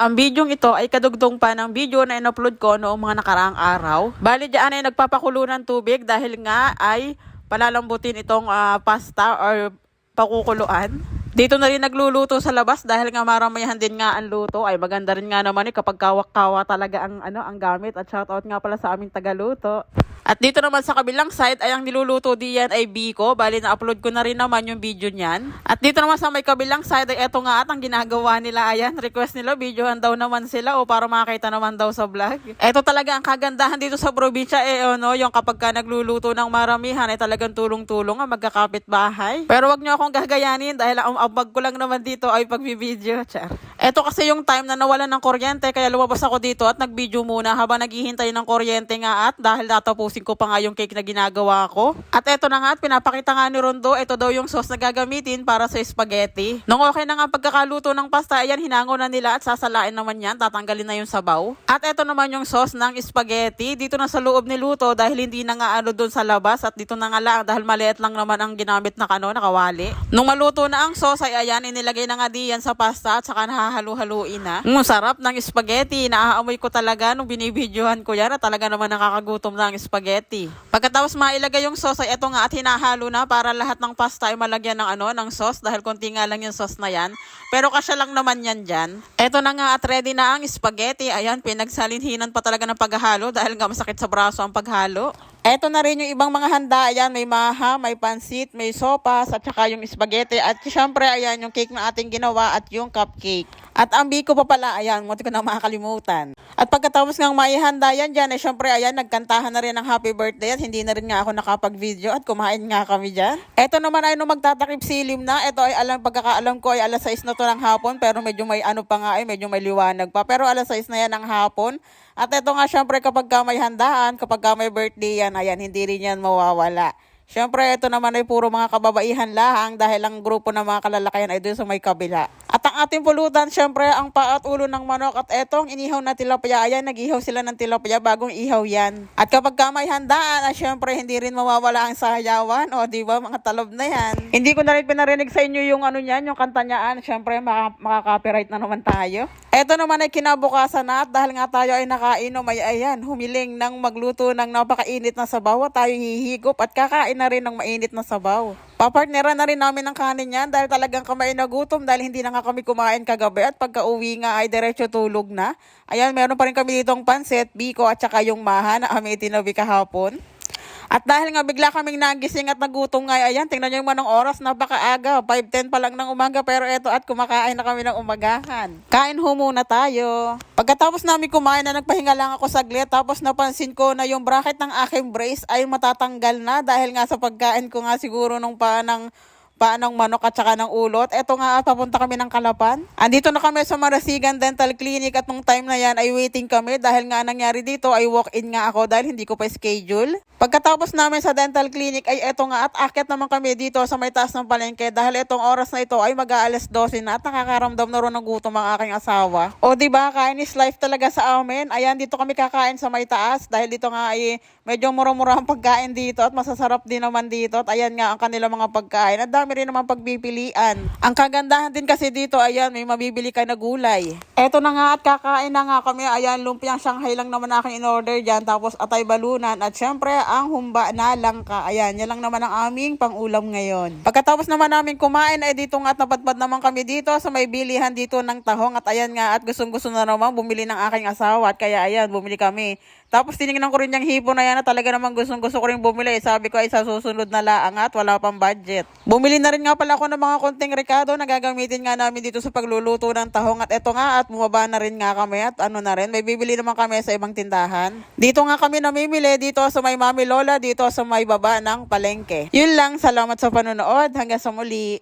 Ang video ito ay kadugtong pa ng video na in-upload ko noong mga nakaraang araw. Bali dyan ay nagpapakulo ng tubig dahil nga ay palalambutin itong ah, pasta or pakukuluan. Dito na rin nagluluto sa labas dahil nga maramihan din nga ang luto. Ay maganda rin nga naman eh kapag kawak-kawa talaga ang, ano, ang gamit. At shoutout nga pala sa aming tagaluto. At dito naman sa kabilang side ay ang niluluto diyan ay Biko. Bali na-upload ko na rin naman yung video niyan. At dito naman sa may kabilang side ay eto nga at ang ginagawa nila ayan. Request nila videohan daw naman sila o para makita naman daw sa vlog. Eto talaga ang kagandahan dito sa probinsya eh ano, yung kapag ka nagluluto ng maramihan ay talagang tulong-tulong ang magkakapit bahay. Pero wag niyo akong gagayanin dahil ang ambag ko lang naman dito ay pagbibideo. Char. Eto kasi yung time na nawalan ng kuryente kaya lumabas ako dito at nag-video muna habang naghihintay ng kuryente nga at dahil tatapusin ko pa nga yung cake na ginagawa ko. At eto na nga at pinapakita nga ni Rondo, ito daw yung sauce na gagamitin para sa spaghetti. Nung okay na nga pagkakaluto ng pasta, ayan hinango na nila at sasalain naman yan, tatanggalin na yung sabaw. At eto naman yung sauce ng spaghetti, dito na sa loob niluto dahil hindi na nga ano doon sa labas at dito na nga lang dahil maliit lang naman ang ginamit na kano, nakawali. Nung maluto na ang sauce ay ayan, inilagay na nga diyan sa pasta at saka nahahalu-haluin na. Mm, sarap ng spaghetti, naaamoy ko talaga nung binibidyohan ko yan talaga naman nakakagutom na ang spaghetti. Pagkatapos mailagay yung sauce ay eto nga at hinahalo na para lahat ng pasta ay malagyan ng ano, ng sauce dahil konti nga lang yung sauce na yan. Pero kasya lang naman yan dyan. Eto na nga at ready na ang spaghetti. Ayan, pinagsalinhinan pa talaga ng paghalo dahil nga masakit sa braso ang paghalo. Eto na rin yung ibang mga handa. Ayan, may maha, may pansit, may sopas, at saka yung spaghetti. At syempre, ayan, yung cake na ating ginawa at yung cupcake. At ang biko pa pala, ayan, munti ko na makakalimutan. At pagkatapos ng maihanda yan dyan, eh, syempre, ayan, nagkantahan na rin ng happy birthday at hindi na rin nga ako nakapag-video at kumain nga kami dyan. Eto naman ay nung magtatakip silim na, eto ay alam, pagkakaalam ko ay alas 6 na to ng hapon, pero medyo may ano pa nga ay, medyo may liwanag pa. Pero alas 6 na yan ng hapon. At eto nga, syempre, kapag ka may handaan, kapag ka may birthday yan, ayan, hindi rin yan mawawala. Syempre, ito naman ay puro mga kababaihan lahang dahil ang grupo ng mga kalalakayan ay doon sa may kabila. At ang ating pulutan, syempre, ang paa at ulo ng manok. At etong inihaw na tilapia, ayan, nag-ihaw sila ng tilapia, bagong ihaw yan. At kapag ka may handaan, ay syempre, hindi rin mawawala ang sayawan. O, di ba, mga talob na yan. Hindi ko na rin pinarinig sa inyo yung ano niyan, yung kanta niyaan. Syempre, maka- makaka-copyright na naman tayo. Eto naman ay kinabukasan na at dahil nga tayo ay nakainom ay ayan, humiling ng magluto ng napakainit na sabaw tayo hihigop at kakain na rin ng mainit na sabaw. Papartneran na rin namin ng kanin yan dahil talagang kami nagutom dahil hindi na nga kami kumain kagabi at pagka uwi nga ay diretso tulog na. Ayan, meron pa rin kami ditong pansit, biko at saka yung maha na kami itinabi kahapon. At dahil nga bigla kaming nagising at nagutom nga, ayan, tingnan nyo yung manong oras, napakaaga, 5.10 pa lang ng umaga, pero eto at kumakain na kami ng umagahan. Kain ho muna tayo. Pagkatapos namin kumain na nagpahinga lang ako saglit, tapos napansin ko na yung bracket ng aking brace ay matatanggal na dahil nga sa pagkain ko nga siguro nung pa ng paa ng manok at saka ng ulot. Eto nga, papunta kami ng Kalapan. Andito na kami sa Marasigan Dental Clinic at nung time na yan ay waiting kami dahil nga nangyari dito ay walk-in nga ako dahil hindi ko pa schedule. Pagkatapos namin sa dental clinic ay eto nga at akit naman kami dito sa may taas ng palengke dahil etong oras na ito ay mag-aalas 12 na at nakakaramdam na rin ng gutom ang aking asawa. O di ba kain is life talaga sa amin. Ayan dito kami kakain sa may taas dahil dito nga ay medyo mura-mura ang pagkain dito at masasarap din naman dito at ayan nga ang kanilang mga pagkain. At dami rin naman pagpipilian. Ang kagandahan din kasi dito ayan may mabibili ka na gulay. Eto na nga at kakain na nga kami. Ayan lumpiang Shanghai lang naman aking in-order dyan tapos atay balunan at syempre ang humba na langka. Ayan, yan lang naman ang aming pangulam ngayon. Pagkatapos naman namin kumain ay dito nga at napadpad naman kami dito sa may bilihan dito ng tahong at ayan nga at gustong gusto na naman bumili ng aking asawa at kaya ayan bumili kami. Tapos tinignan ko rin yung hipo na yan na talaga naman gustong gusto ko rin bumili. Sabi ko ay sa susunod na laang at wala pang budget. Bumili na rin nga pala ako ng mga konting rekado na gagamitin nga namin dito sa pagluluto ng tahong at eto nga at bumaba na rin nga kami at ano na rin may bibili naman kami sa ibang tindahan. Dito nga kami namimili dito sa may Mami Lola dito sa may baba ng palengke. Yun lang, salamat sa panonood. Hanggang sa muli.